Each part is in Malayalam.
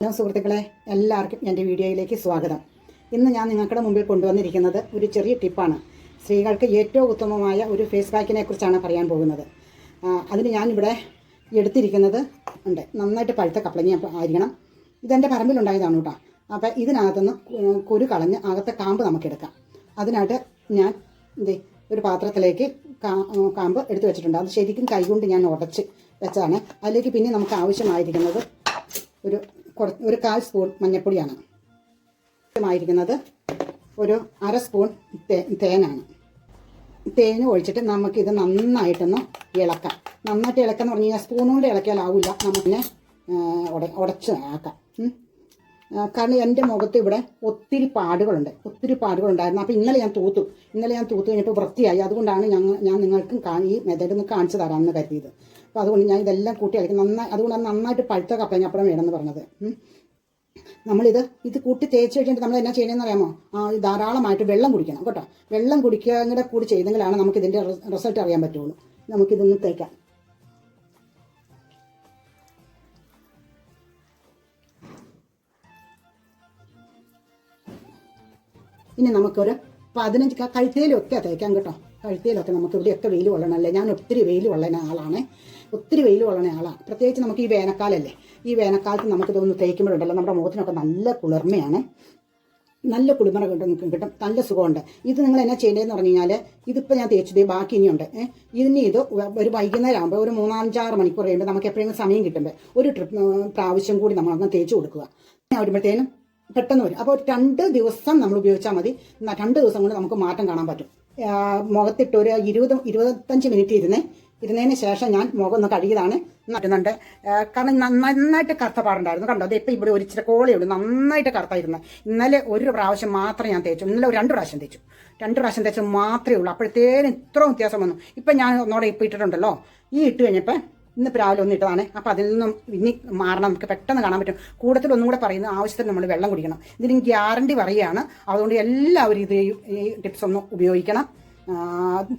ഹലോ സുഹൃത്തുക്കളെ എല്ലാവർക്കും എന്റെ വീഡിയോയിലേക്ക് സ്വാഗതം. ഇന്ന് ഞാൻ നിങ്ങളുടെ മുമ്പിൽ കൊണ്ടുവന്നിരിക്കുന്നത് ഒരു ചെറിയ ടിപ്പാണ്. സ്ത്രീകൾക്ക് ഏറ്റവും ഉത്തമമായ ഒരു ഫേസ് പാക്കിനെ കുറിച്ചാണ് പറയാൻ പോകുന്നത്. അതിന് ഞാനിവിടെ എടുത്തിരിക്കുന്നത് ഉണ്ട്. നന്നായിട്ട് പഴുത്ത കപ്പളങ്ങി ആയിരിക്കണം. ഇതെന്റെ പറമ്പിലുണ്ടായതാണ് കേട്ടോ. അപ്പോൾ ഇതിനകത്തുനിന്ന് കുരു കളഞ്ഞ് അകത്തെ കാമ്പ് നമുക്കെടുക്കാം. അതിനായിട്ട് ഞാൻ എന്തേ ഒരു പാത്രത്തിലേക്ക് കാമ്പ് എടുത്തു വെച്ചിട്ടുണ്ട്. അത് ശരിക്കും കൈകൊണ്ട് ഞാൻ ഉടച്ച് വെച്ചതാണ്. അതിലേക്ക് പിന്നെ നമുക്ക് ആവശ്യമായിരിക്കുന്നത് ഒരു കുറ ഒരു കാൽ സ്പൂൺ മഞ്ഞൾപ്പൊടിയാണ് ആയിരിക്കുന്നത് ഒരു അര സ്പൂൺ തേനാണ്. തേൻ ഒഴിച്ചിട്ട് നമുക്കിത് നന്നായിട്ടൊന്ന് ഇളക്കാം. നന്നായിട്ട് ഇളക്കാന്ന് പറഞ്ഞു കഴിഞ്ഞാൽ സ്പൂൺ കൊണ്ട് ഇളക്കിയാലാവില്ല നമുക്കിനെ ഉടച്ച് ആക്കാം. കാരണം എന്റെ മുഖത്ത് ഇവിടെ ഒത്തിരി പാടുകളുണ്ട്. ഒത്തിരി പാടുകളുണ്ടായിരുന്നു. അപ്പോൾ ഇന്നലെ ഞാൻ തൂത്തു. ഇന്നലെ ഞാൻ തൂത്തു കഴിഞ്ഞപ്പോൾ വൃത്തിയായി. അതുകൊണ്ടാണ് ഞങ്ങൾ ഞാൻ നിങ്ങൾക്കും ഈ മെത്തേഡ് ഒന്ന് കാണിച്ചു തരാമെന്ന് കരുതിയത്. അപ്പോൾ അതുകൊണ്ട് ഞാൻ ഇതെല്ലാം കൂട്ടി അരയ്ക്കും നന്നായി അതുകൊണ്ട് നന്നായിട്ട് പഴുത്ത കപ്പ കപ്പലങ്ങപ്പഴം വേണമെന്ന് പറഞ്ഞത്. നമ്മളിത് ഇത് കൂട്ടി തേച്ച് കഴിഞ്ഞിട്ട് നമ്മൾ എന്നാ ചെയ്യണമെന്ന് അറിയാമോ? ആ ധാരാളമായിട്ട് വെള്ളം കുടിക്കണം കേട്ടോ. വെള്ളം കുടിക്കുക കൂടെ ചെയ്തെങ്കിലാണ് നമുക്ക് ഇതിന്റെ റിസൾട്ട് അറിയാൻ പറ്റുള്ളൂ. നമുക്കിതൊന്ന് തേക്കാം. ഇനി നമുക്കൊരു പതിനഞ്ച് കഴുത്തേലൊക്കെ തേക്കാം കേട്ടോ. കഴുത്തേലൊക്കെ നമുക്ക് ഇവിടെയൊക്കെ വെയിൽ കൊള്ളണമല്ലേ ഞാൻ ഒത്തിരി വെയിൽ കൊള്ളണ ആളാണ്. ഒത്തിരി വെയിൽ കൊള്ളണ ആളാണ് പ്രത്യേകിച്ച് നമുക്ക് ഈ വേനൽക്കാലല്ലേ? ഈ വേനൽക്കാലത്ത് നമുക്ക് ഇതൊന്ന് തേക്കുമ്പോഴുണ്ടല്ലോ. നമ്മുടെ മുഖത്തിനൊക്കെ നല്ല കുളിർമയാണ്. നല്ല കുളിമറ കിട്ടും കിട്ടും. നല്ല സുഖമുണ്ട്. ഇത് നിങ്ങൾ എന്നാ ചെയ്യേണ്ടതെന്ന് പറഞ്ഞു കഴിഞ്ഞാൽ ഇതിപ്പോൾ ഞാൻ തേച്ചത് ബാക്കി ഇനിയുണ്ട്. ഇതിന് ഇത് ഒരു വൈകുന്നേരം ആകുമ്പോൾ ഒരു മൂന്നാഞ്ചാറ് മണിക്കൂർ കഴിയുമ്പോൾ നമുക്ക് എപ്പോഴെങ്കിലും സമയം കിട്ടുമ്പോൾ ഒരു ട്രിപ്പ് പ്രാവശ്യം കൂടി നമ്മൾ അങ്ങ് തേച്ച് കൊടുക്കുക. ഞാൻ വരുമ്പോഴത്തേനും പെട്ടെന്ന് വരും. അപ്പോൾ രണ്ട് ദിവസം നമ്മൾ ഉപയോഗിച്ചാൽ മതി. രണ്ട് ദിവസം കൊണ്ട് നമുക്ക് മാറ്റം കാണാൻ പറ്റും. മുഖത്തിട്ട് ഒരു ഇരുപത് ഇരുപത്തഞ്ച് മിനിറ്റ് ഇരുന്നേ ഇരുന്നതിന് ശേഷം ഞാൻ മുഖം ഒന്ന് കഴുകിയതാണ്. നട്ടുന്നുണ്ട് കാരണം നന്നായിട്ട് കറുത്ത പാടുണ്ടായിരുന്നു. കണ്ടോ? അത് ഇപ്പം ഇവിടെ ഒരു ഇച്ചിരി കോളേ ഉള്ളൂ. നന്നായിട്ട് കറുത്തായിരുന്നു. ഇന്നലെ ഒരു പ്രാവശ്യം മാത്രം ഞാൻ തേച്ചു. ഇന്നലെ രണ്ട് പ്രാവശ്യം തേച്ചു. രണ്ട് പ്രാവശ്യം തേച്ചു മാത്രമേ ഉള്ളൂ. അപ്പോഴത്തേനും ഇത്ര വ്യത്യാസം വന്നു. ഇപ്പം ഞാൻ ഒന്നോടെ ഇപ്പം ഇട്ടിട്ടുണ്ടല്ലോ. ഈ ഇട്ട് കഴിഞ്ഞപ്പോൾ ഇന്ന് രാവിലെ ഒന്ന് ഇട്ടതാണ്. അപ്പോൾ അതിൽ നിന്നും ഇനി മാറണം. നമുക്ക് പെട്ടെന്ന് കാണാൻ പറ്റും. കൂടുതൽ ഒന്നും കൂടെ പറയുന്നത് ആവശ്യത്തിന് നമ്മൾ വെള്ളം കുടിക്കണം. ഇതിന് ഗ്യാരണ്ടി പറയുകയാണ്. അതുകൊണ്ട് എല്ലാവരും ഇത് ഈ- ടിപ്സ് ഒന്ന് ഉപയോഗിക്കണം.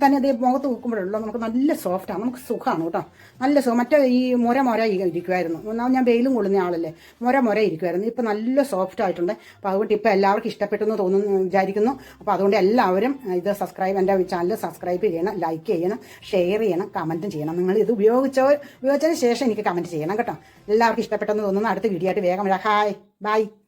തന്നെ അത് മുഖത്ത് നോക്കുമ്പോഴുള്ള നമുക്ക് നല്ല സോഫ്റ്റാണ് നമുക്ക് സുഖമാണ് കേട്ടോ. നല്ല സുഖം. മറ്റേ ഈ മുര മുര ഇരിക്കുമായിരുന്നു ഒന്നാമത് ഞാൻ വെയിലും കൊള്ളുന്ന ആളല്ലേ. മുര മുര ഇരിക്കുമായിരുന്നു ഇപ്പം നല്ല സോഫ്റ്റ് ആയിട്ടുണ്ട്. അപ്പോൾ അതുകൊണ്ട് ഇപ്പോൾ എല്ലാവർക്കും ഇഷ്ടപ്പെട്ടെന്ന് തോന്നുന്നു വിചാരിക്കുന്നു. അപ്പോൾ അതുകൊണ്ട് എല്ലാവരും ഇത് സബ്സ്ക്രൈബ് എന്റെ ചാനൽ സബ്സ്ക്രൈബ് ചെയ്യണം ലൈക്ക് ചെയ്യണം ഷെയർ ചെയ്യണം കമന്റും ചെയ്യണം. നിങ്ങൾ ഇത് ഉപയോഗിച്ചവർ ഉപയോഗിച്ചതിന് ശേഷം എനിക്ക് കമന്റ് ചെയ്യണം കേട്ടോ. എല്ലാവർക്കും ഇഷ്ടപ്പെട്ടെന്ന് തോന്നുന്നു. അടുത്ത വീഡിയോ ആയിട്ട് വേഗം ഹായ് ബൈ